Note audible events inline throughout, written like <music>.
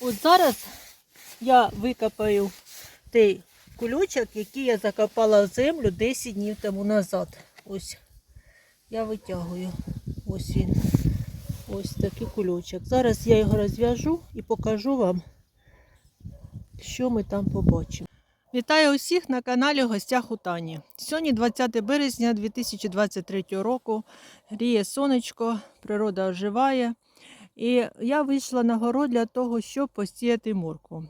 От зараз я викопаю той кульочок, який я закопала в землю 10 днів тому назад. Ось я витягую. Ось він. Ось такий кульочок. Зараз я його розв'яжу і покажу вам, що ми там побачимо. Вітаю усіх на каналі гостях у Тані. Сьогодні 20 березня 2023 року. Гріє сонечко, природа оживає. І я вийшла на город для того, щоб посіяти моркву.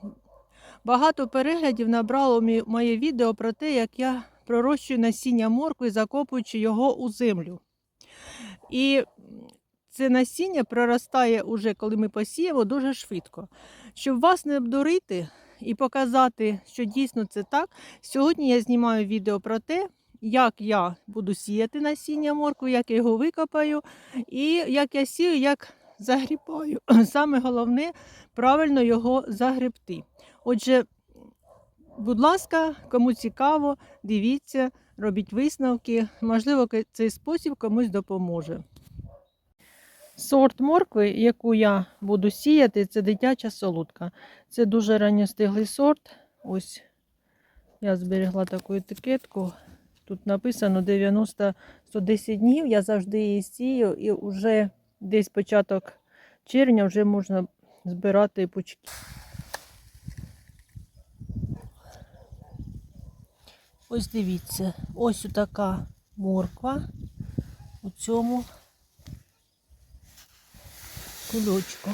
Багато переглядів набрало моє відео про те, як я пророщую насіння моркви, закопуючи його у землю. І це насіння проростає уже, коли ми посіємо, дуже швидко. Щоб вас не обдурити і показати, що дійсно це так, сьогодні я знімаю відео про те, як я буду сіяти насіння моркви, як я його викопаю, і як я сію, як загрібаю. <clears throat> Саме головне правильно його загребти. Отже, будь ласка, кому цікаво, дивіться, робіть висновки. Можливо, цей спосіб комусь допоможе. Сорт моркви, яку я буду сіяти, це дитяча солодка. Це дуже ранньостиглий сорт. Ось я зберегла таку етикетку. Тут написано 90-110 днів. Я завжди її сію, і вже десь початок червня вже можна збирати пучки. Ось дивіться, ось така морква у цьому кульочку.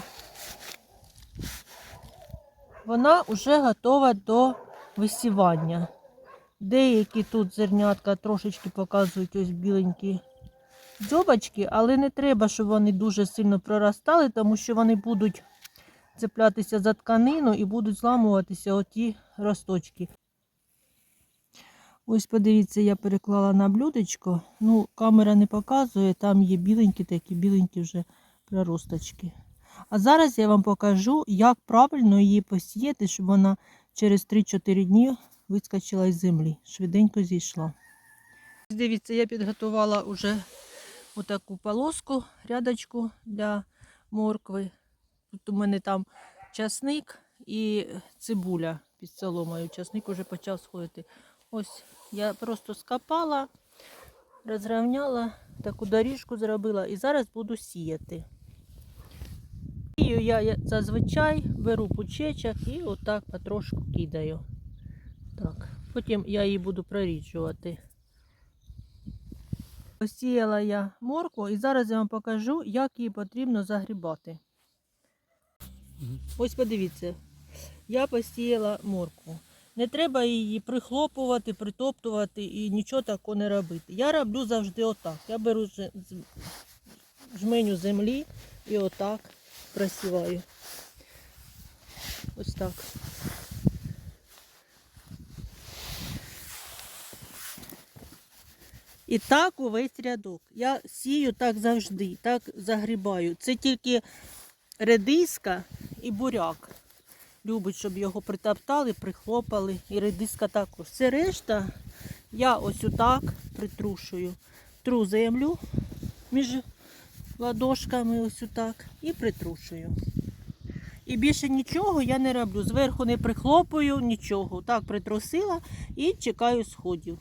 Вона вже готова до висівання. Деякі тут зернятка трошечки показують ось біленькі дзьобочки, але не треба, щоб вони дуже сильно проростали, тому що вони будуть цеплятися за тканину і будуть зламуватися оті росточки. Ось подивіться, я переклала на блюдечко. Ну, камера не показує, там є біленькі такі, біленькі вже проросточки. А зараз я вам покажу, як правильно її посіяти, щоб вона через 3-4 дні вискочила із землі. Швиденько зійшла. Дивіться, я підготувала вже отаку полоску, рядочку для моркви. Тут у мене там часник і цибуля під соломою. Часник вже почав сходити. Ось я просто скопала, розрівняла, таку доріжку зробила і зараз буду сіяти. Сію я зазвичай беру пучечок і отак потрошку кидаю. Так. Потім я її буду проріджувати. Посіяла я моркву і зараз я вам покажу, як її потрібно загрібати. Ось подивіться, я посіяла моркву. Не треба її прихлопувати, притоптувати і нічого такого не робити. Я роблю завжди отак. Я беру жменю землі і отак просіваю. Ось так. І так увесь рядок. Я сію так завжди, так загрібаю. Це тільки редиска і буряк. Любить, щоб його притоптали, прихлопали. І редиска також. Це решта я ось отак притрушую. Тру землю між ладошками, ось отак, і притрушую. І більше нічого я не роблю. Зверху не прихлопую, нічого. Так притрусила і чекаю сходів.